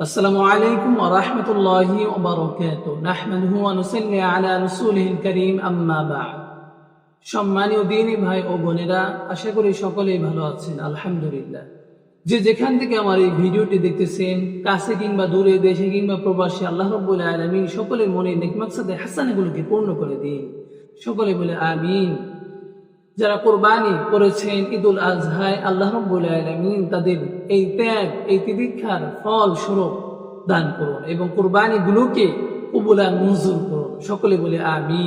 السلام عليكم ورحمة الله وبركاته نحمده ونصلي على رسوله الكريم أما بعد সম্মানীয় দিনী ভাই ও বোনেরা আশা করি সকলেই ভালো আছেন আলহামদুলিল্লাহ যে যেখান থেকে আমার এই ভিডিওটি দেখতেছেন কাছে কিংবা দূরে দেশে কিংবা প্রবাসী আল্লাহ রব্বুল আলমিন সকলের মনে নেকমাকসাদে হাসানাগুলোকে পূর্ণ করে দিন সকলে বলে আমিন যারা কোরবানি করেছেন ঈদুল আজহায়, আল্লাহ রব্বুল আলমিন তাদের এই ত্যাগ, এই তিদীক্ষার ফল স্বরূপ দান করুন এবং কোরবানিগুলোকে কবুলা মঞ্জুর করুন। সকলে বলে আমি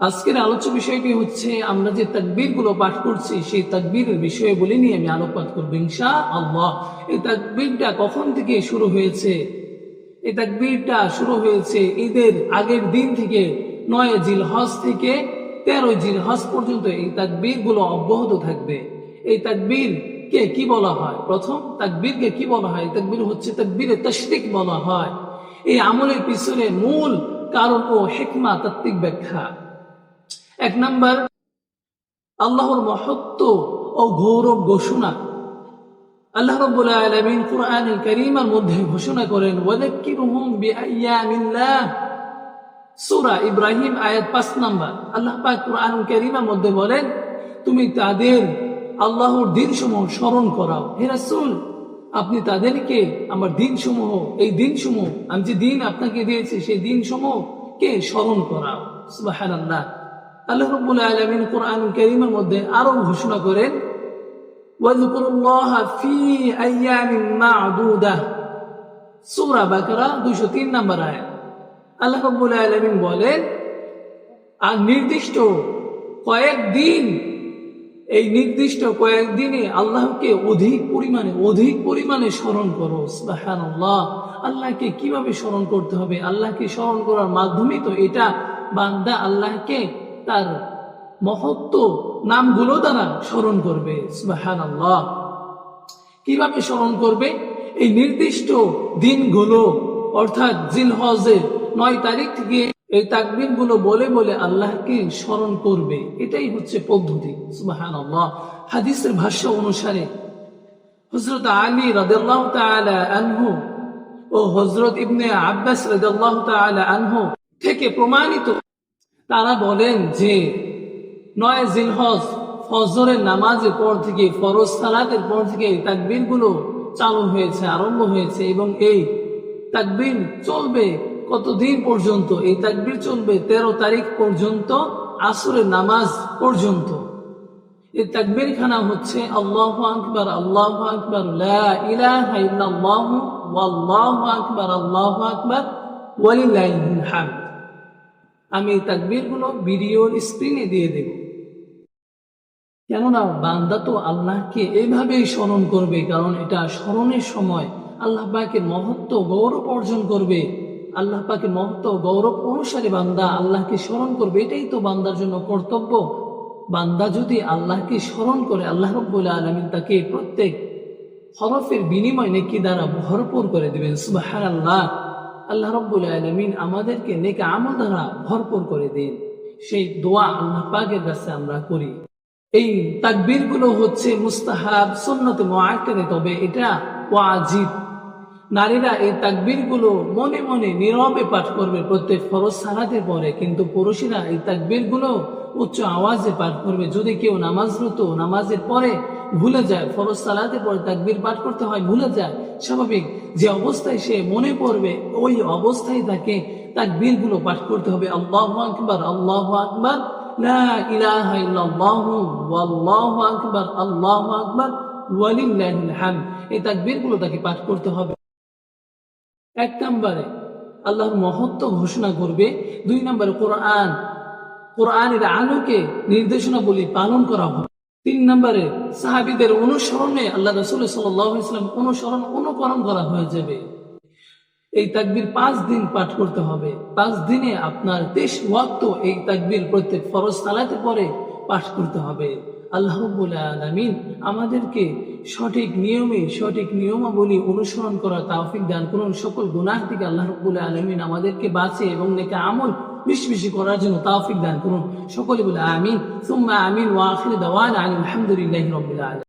আজকের আলোচ্য বিষয়টি হচ্ছে, আমরা যে তাকবীরগুলো পাঠ করছি, সেই তাকবীরের বিষয়ে বলে নিয়ে আমি আলোকপাত করব ইনশা আল্লাহ এই তাকবীরটা কখন থেকে শুরু হয়েছে? এই তাকবীরটা শুরু হয়েছে ঈদের আগের দিন থেকে, নয় জিল হজ থেকে তেরো জিল হজ পর্যন্ত এই তাকবীরগুলো অব্যাহত থাকবে? এই তাকবীর কে কি বলা হয়? প্রথম তাকবীরকে কি বলা হয়? তাকবীর হচ্ছে তাকবীরে তশরিক বলা হয়। এই আমলের পিছনে মূল কারণ ও হেকমা তাত্ত্বিক ব্যাখ্যা। এক নাম্বার, আল্লাহর মহত্ব ও গৌরব ঘোষণা। আল্লাহ রাব্বুল আলামিন কুরআনুল কারীমের মধ্যে ঘোষণা করেন, ওয়াযাক্কিরুহুম বিআইয়ামিল্লাহ। সুরা ইব্রাহিম আয়াত পাঁচ নাম্বার। আল্লাহ পাক কোরআন মধ্যে বলেন, তুমি তাদের আল্লাহর দিন সমূহ স্মরণ করাও। হে রাসুল, আপনি তাদেরকে, আমার দিন সমূহ এই দিন সমূহ আমি যে দিন আপনাকে দিয়েছি, সেই দিন সমূহ কে স্মরণ করাও। সুবাহান আল্লাহ আল্লাহ আলমিন কোরআন করিমের মধ্যে আরও ঘোষণা করেন সুরা বাকরা দুইশো তিন নাম্বার আয়াত। আল্লাহ রাব্বুল আলামিন বলেন, আর নির্দিষ্ট কয়েকদিন এই নির্দিষ্ট কয়েকদিনে আল্লাহকে অধিক পরিমাণে অধিক পরিমাণে স্মরণ করো, সুবহানাল্লাহ। আল্লাহকে কীভাবে স্মরণ করতে হবে? আল্লাহকে স্মরণ করার মাধ্যমে তো এটা বান্দা আল্লাহকে তার মহত্ব নামগুলো দ্বারা স্মরণ করবে, সুবহানাল্লাহ। কীভাবে স্মরণ করবে? এই নির্দিষ্ট দিনগুলো, অর্থাৎ জিলহজের নয় তারিখ থেকে এই তাকবিরগুলো বলে বলে আল্লাহকে স্মরণ করবে। এটাই হচ্ছে পদ্ধতি। হাদিসের ভাষ্য অনুসারে হজরত আলী রাদিয়াল্লাহু আনহু ও হজরত ইবনে আব্বাস রাদিয়াল্লাহু আনহু থেকে প্রমাণিত। তারা বলেন যে নয় জিলহজ ফজরের নামাজের পর থেকে, ফরজ সালাতের পর থেকে তাকবীরগুলো চালু হয়েছে, আরম্ভ হয়েছে এবং এই তাকবীর চলবে কতদিন পর্যন্ত? এই তাকবির চলবে তেরো তারিখ পর্যন্ত, আসরের নামাজ পর্যন্ত। এই তাকবীর খানা হচ্ছে আল্লাহ আকবার আল্লাহ আকবার ওয়াল্লাহু আকবার, আল্লাহু আকবার আমি এই তাকবীরগুলো ভিডিওর স্ক্রিনে দিয়ে দেব। কেননা বান্দা তো আল্লাহকে এইভাবেই স্মরণ করবে, কারণ এটা স্মরণের সময় আল্লাহ পাকের মহত্ব গৌরব অর্জন করবে। আল্লাহ পাকের মহত্ব গৌরব অনুসারে বান্দা আল্লাহকে স্মরণ করবে, এটাই তো বান্দার জন্য কর্তব্য। বান্দা যদি আল্লাহকে স্মরণ করে, আল্লাহ রব্বুল আলমিন তাকে প্রত্যেক হরফের বিনিময় নেকি দ্বারা ভরপুর করে দেবেন সুবাহ আল্লাহ আল্লাহ রব্বুল আলমিন আমাদেরকে নেকে আমল দ্বারা ভরপুর করে দিন। সেই দোয়া আল্লাহ পাকের কাছে আমরা করি। এই তাকবীরগুলো হচ্ছে মুস্তাহাব, সুন্নতে মোয়াক্কাদে তবে এটা ওয়াজিব। নারীরা এই তাকবীরগুলো মনে মনে নীরবে পাঠ করবে। প্রত্যেক ফরজ সালাতের পরে কিন্তু পুরুষেরা এই তাকবীরগুলো উচ্চ আওয়াজে পাঠ করবে। যদি কেউ নামাজরত নামাজের পরে ভুলে যায়, ফরজ সালাতে পরে তাকবীর পাঠ করতে হয়, ভুলে যায়, স্বাভাবিক যে অবস্থায় সে মনে পড়বে, ওই অবস্থায় তাকে তাকবীরগুলো পাঠ করতে হবে। আল্লাহ আকবার আল্লাহ আকবার, লা ইলাহা ইল্লাল্লাহ, ওয়াল্লাহু আকবার, আল্লাহু আকবার, ওয়ালিল্লাহিল হামদ। এই তাকবীরগুলো তাকে পাঠ করতে হবে। এক নম্বরে আল্লাহর মহত্ব ঘোষণা করবে। দুই নম্বরে কোরআন, কোরআনের আলোকে নির্দেশনা বলি পালন করা হবে। তিন নম্বরে সাহাবিদের অনুসরণে আল্লাহ রসুল সাল্লাম অনুসরণ অনুকরণ করা হয়ে যাবে। এই তাকবির পাঁচ দিন পাঠ করতে হবে। পাঁচ দিনে আপনার তেইশ ওয়াক্ত এই তাকবির প্রত্যেক ফরজ সালাতে পরে পাঠ করতে হবে। আল্লাহ আলমিন আমাদেরকে সঠিক নিয়মে, সঠিক নিয়মাবলী অনুসরণ করা তাওফিক দান করুন। সকল গুনাহ থেকে আল্লাহ রব্বুল আলমিন আমাদেরকে বাঁচে এবং নেকে আমল বেশি বেশি করার জন্য তাওফিক দান করুন। সকলে বলে আমিন। সুম্মা আমিন ওয়াখির দাওয়ান আলহামদুলিল্লাহ রবিল আলম